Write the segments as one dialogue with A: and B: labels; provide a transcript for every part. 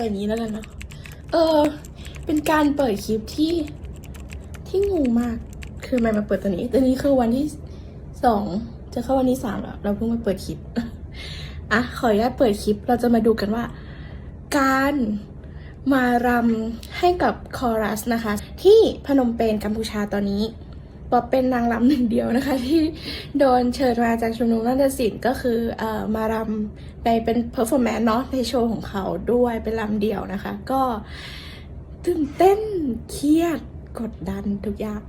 A: ปนี้แล้วกันเนาะเออ เป็นการเปิดคลิปที่ที่งงมาก คือมันมาเปิดตัวนี้ตัวนี้คือวันที่สองจะเข้าวันที่สามแล้ว เราเพิ่งมาเปิดคลิปอะขออนุญาตเปิดคลิปเราจะมาดูกันว่า การมารำให้กับคอรัสนะคะ ที่พนมเปญกัมพูชาตอนนี้ ป๊อปเป็นนางรำหนึ่งเดียวนะคะ ที่โดนเชิญมาจากชุมนุมนาฏศิลป์ก็คือเอ่อมารำในเป็นเพอร์ฟอร์แมนซ์เนาะในโชว์ของเขาด้วยเป็นรำเดียวนะคะ ก็ตื่นเต้นเครียดกดดันทุกอย่าง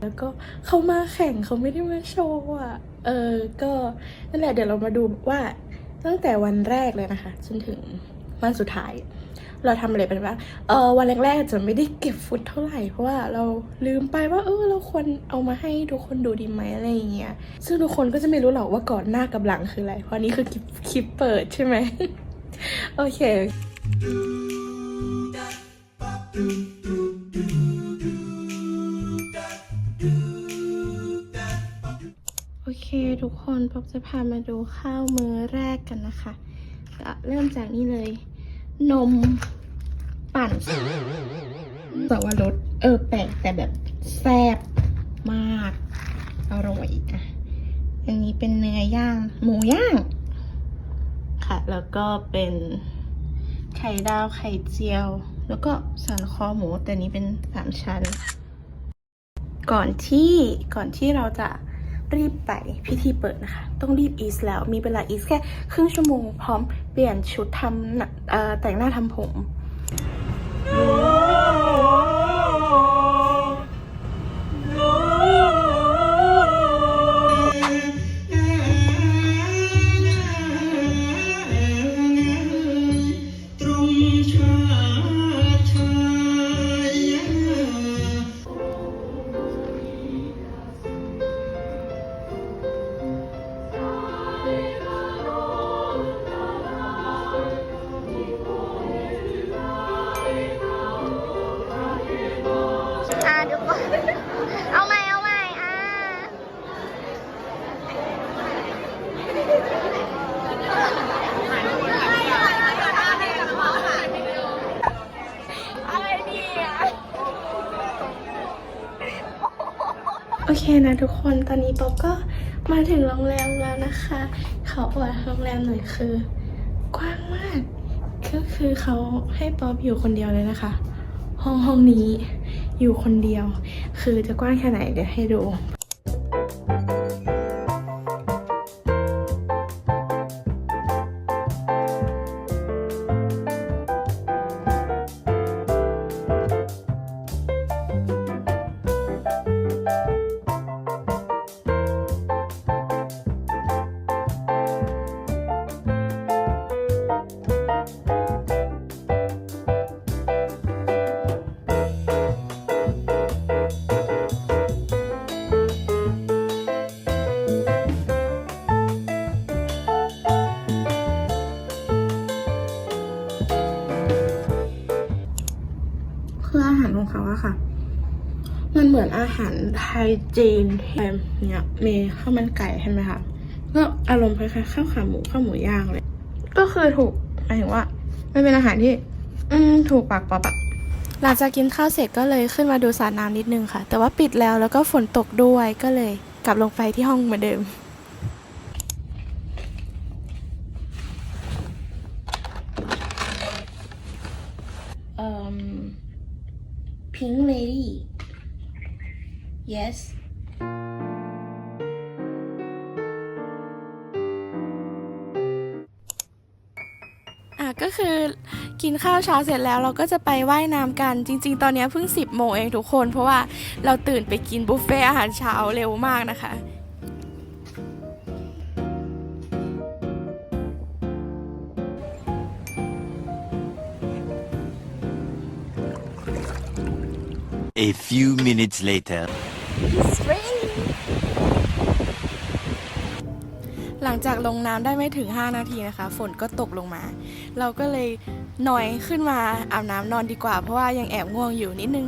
A: แล้วก็เขามาแข่งเขาไม่ได้มาโชว์อะ เออ ก็นั่นแหละเดี๋ยวเรามาดูว่าตั้งแต่วันแรกเลยนะคะ จนถึงวันสุดท้าย เราทำอะไรไปบ้างเออวันแรกๆจะไม่ได้เก็บฟุตเท่าไหร่เพราะว่าเราลืมไปว่าเออเราควรเอามาให้ทุกคนดูดีไหมอะไรอย่างเงี้ยซึ่งทุกคนก็จะไม่รู้หรอกว่าก่อนหน้ากับหลังคืออะไรเพราะนี่คือคลิปคลิปเปิดใช่ไหมโอเคโอเค ทุกคนพบจะพามาดูข้าวมื้อแรกกันนะคะ ก็เริ่มจากนี่เลย นม ปั่นแต่ว่ารสเออแปลกแต่แบบแซ่บมาก อร่อยอะอันนี้เป็นเนื้อย่าง หมูย่าง ค่ะ แล้วก็เป็นไข่ดาวไข่เจียว แล้วก็สันคอหมูแต่นี้เป็นสามชั้น ก่อนที่ก่อนที่เราจะรีบไปพิธีเปิดนะคะ ต้องรีบอีสแล้วมีเวลาอีสแค่ครึ่งชั่วโมงพร้อมเปลี่ยนชุดทำแต่งหน้าทำผม
B: นะ
A: ทุกคนตอนนี้ป๊อปก็มาถึงโรงแรมแล้วนะคะ เขาอวดโรงแรมหน่อยคือ กว้างมากก็คือเขาให้ป๊อปอยู่คนเดียวเลยนะคะ ห้องห้องนี้อยู่คนเดียว คือจะกว้างแค่ไหนเดี๋ยวให้ดู มันเหมือนอาหารไทยจีนที่เนี่ยมีข้าวมันไก่ใช่ไหมคะก็อารมณ์คล้ายๆข้าวขาหมูข้าวหมูย่างเลย ก็คือถูกหมายถึงว่ามันเป็นอาหารที่ อืมถูกปากป๊อปอะหลังจากกินข้าวเสร็จก็เลยขึ้นมาดูสระน้ำนิดนึงค่ะ แต่ว่าปิดแล้วแล้วก็ฝนตกด้วยก็เลยกลับลงไปที่ห้องเหมือนเดิม เอ่อ Pink Lady yes อะก็คือกินข้าวเช้าเสร็จแล้วเราก็จะไปไว่ายน้ำกันจริง ๆ ตอนนี้เพิ่ง 10 โมงเองทุกคน เพราะว่าเราตื่นไปกินบุฟเฟ่อาหารเช้าเร็วมากนะคะ
C: A few minutes later.
A: หลังจากลงน้ำได้ไม่ถึง 5 นาทีนะคะ ฝนก็ตกลงมา เราก็เลยหน่อยขึ้นมาอาบน้ำนอนดีกว่า เพราะว่ายังแอบง่วงอยู่นิดนึง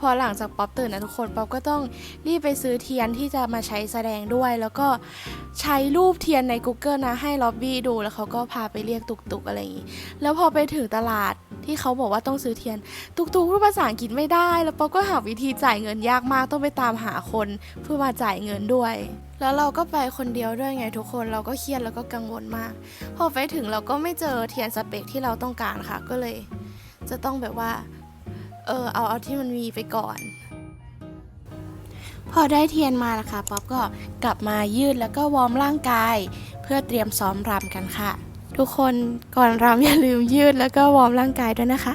A: พอหลังจากป๊อปตื่นนะทุกคนป๊อปก็ต้องรีบไปซื้อเทียนที่จะมาใช้แสดงด้วย แล้วก็ใช้รูปเทียนใน Google นะให้ล็อบบี้ดูแล้วเขาก็พาไปเรียกตุกๆอะไรอย่างนี้ แล้วพอไปถึงตลาดที่เขาบอกว่าต้องซื้อเทียน ตุกๆพูดภาษาอังกฤษไม่ได้ แล้วป๊อปก็หาวิธีจ่ายเงินยากมากต้องไปตามหาคนเพื่อมาจ่ายเงินด้วยแล้วเราก็ไปคนเดียวด้วยไงทุกคนเราก็เครียดแล้วก็กังวลมาก พอไปถึงเราก็ไม่เจอเทียนสเปคที่เราต้องการค่ะ ก็เลย จะต้องแบบว่า เออเอาเอาที่มันมีไปก่อน พอได้เทียนมานะคะป๊อปก็กลับมายืดแล้วก็วอร์มร่างกาย เพื่อเตรียมซ้อมรำกันค่ะ ทุกคนก่อนรำอย่าลืมยืดแล้วก็วอร์มร่างกายด้วยนะคะ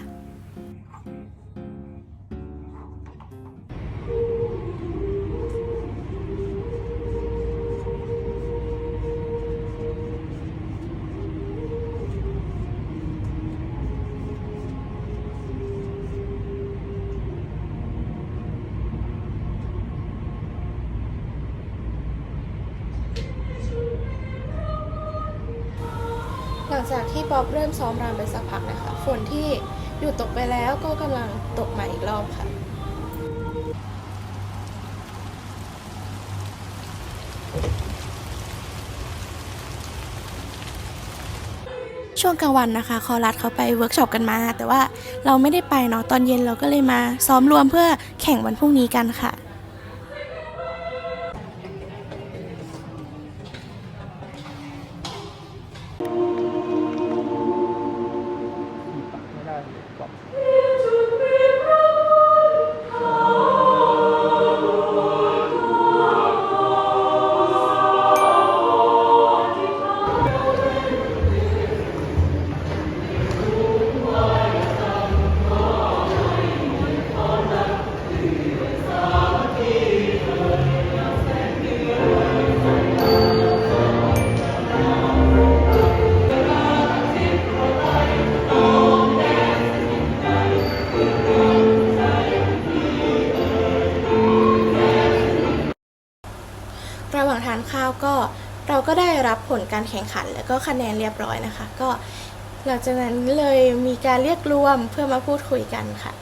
A: ที่ป๊อปเริ่มซ้อมรำไปสักพักนะคะ ฝนที่หยุดตกไปแล้วก็กำลังตกมาอีกรอบค่ะช่วงกลางวันนะคะคอรัสเขาไปเวิร์กช็อปกันมา แต่ว่าเราไม่ได้ไปเนาะตอนเย็นเราก็เลยมาซ้อมรวมเพื่อแข่งวันพรุ่งนี้กันค่ะ ระหว่างทานข้าวก็เราก็ได้รับผลการแข่งขัน แล้วก็คะแนนเรียบร้อยนะคะ ก็หลังจากนั้นเลยมีการเรียกรวมเพื่อมาพูดคุยกันค่ะ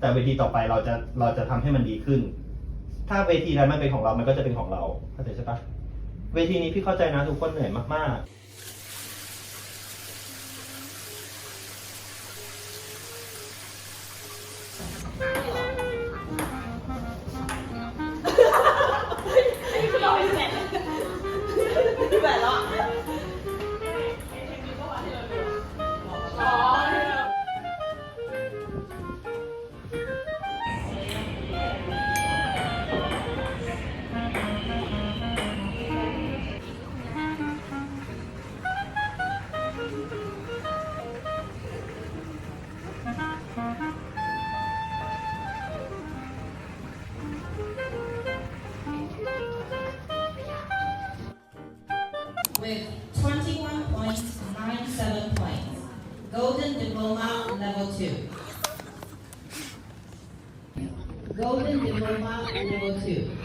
D: แต่เวทีต่อไปเราจะเราจะทำให้มันดีขึ้น ถ้าเวทีนั้นมันเป็นของเรา มันก็จะเป็นของเราเข้าใจใช่ปะเวทีนี้พี่เข้าใจนะทุกคนเหนื่อยมากๆ
E: with 21 points, 97 points. Golden Diploma Level 2. Golden Diploma Level 2.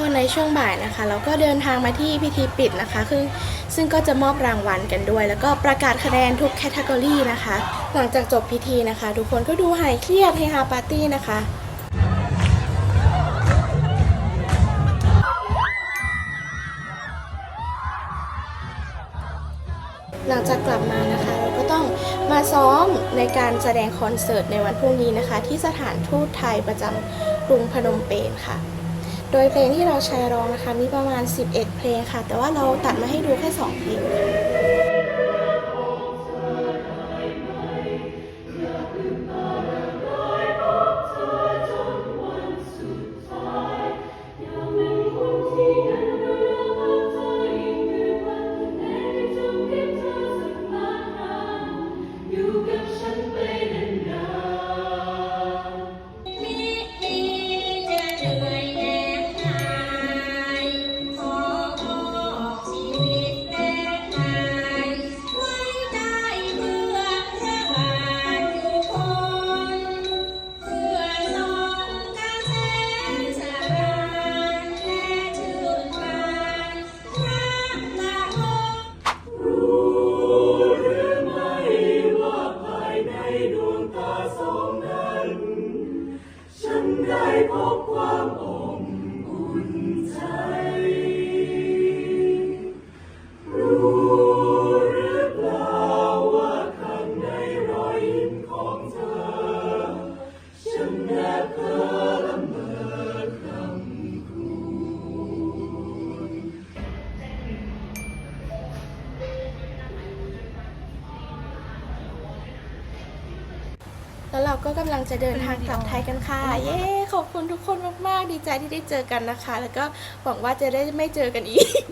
A: พอในช่วงบ่ายนะคะ เราก็เดินทางมาที่พิธีปิดนะคะคือซึ่งก็จะมอบรางวัลกันด้วย แล้วก็ประกาศคะแนนทุกแคตตากรีนะคะ หลังจากจบพิธีนะคะ ทุกคนก็ดูหายเครียดเฮฮาปาร์ตี้นะคะหลังจากกลับมานะคะ เราก็ต้องมาซ้อมในการแสดงคอนเสิร์ตในวันพรุ่งนี้นะคะ ที่สถานทูตไทยประจำกรุงพนมเปญค่ะ โดยเพลงที่เราแชร์ร้องนะคะ มีประมาณ 11 เพลงค่ะ แต่ว่าเราตัดมาให้ดูแค่ 2 เพลง ก็กำลังจะเดินทางกลับไทยกันค่ะ เย้ ขอบคุณทุกคนมาก ๆ ดีใจที่ได้เจอกันนะคะ แล้วก็หวังว่าจะได้ไม่เจอกันอีก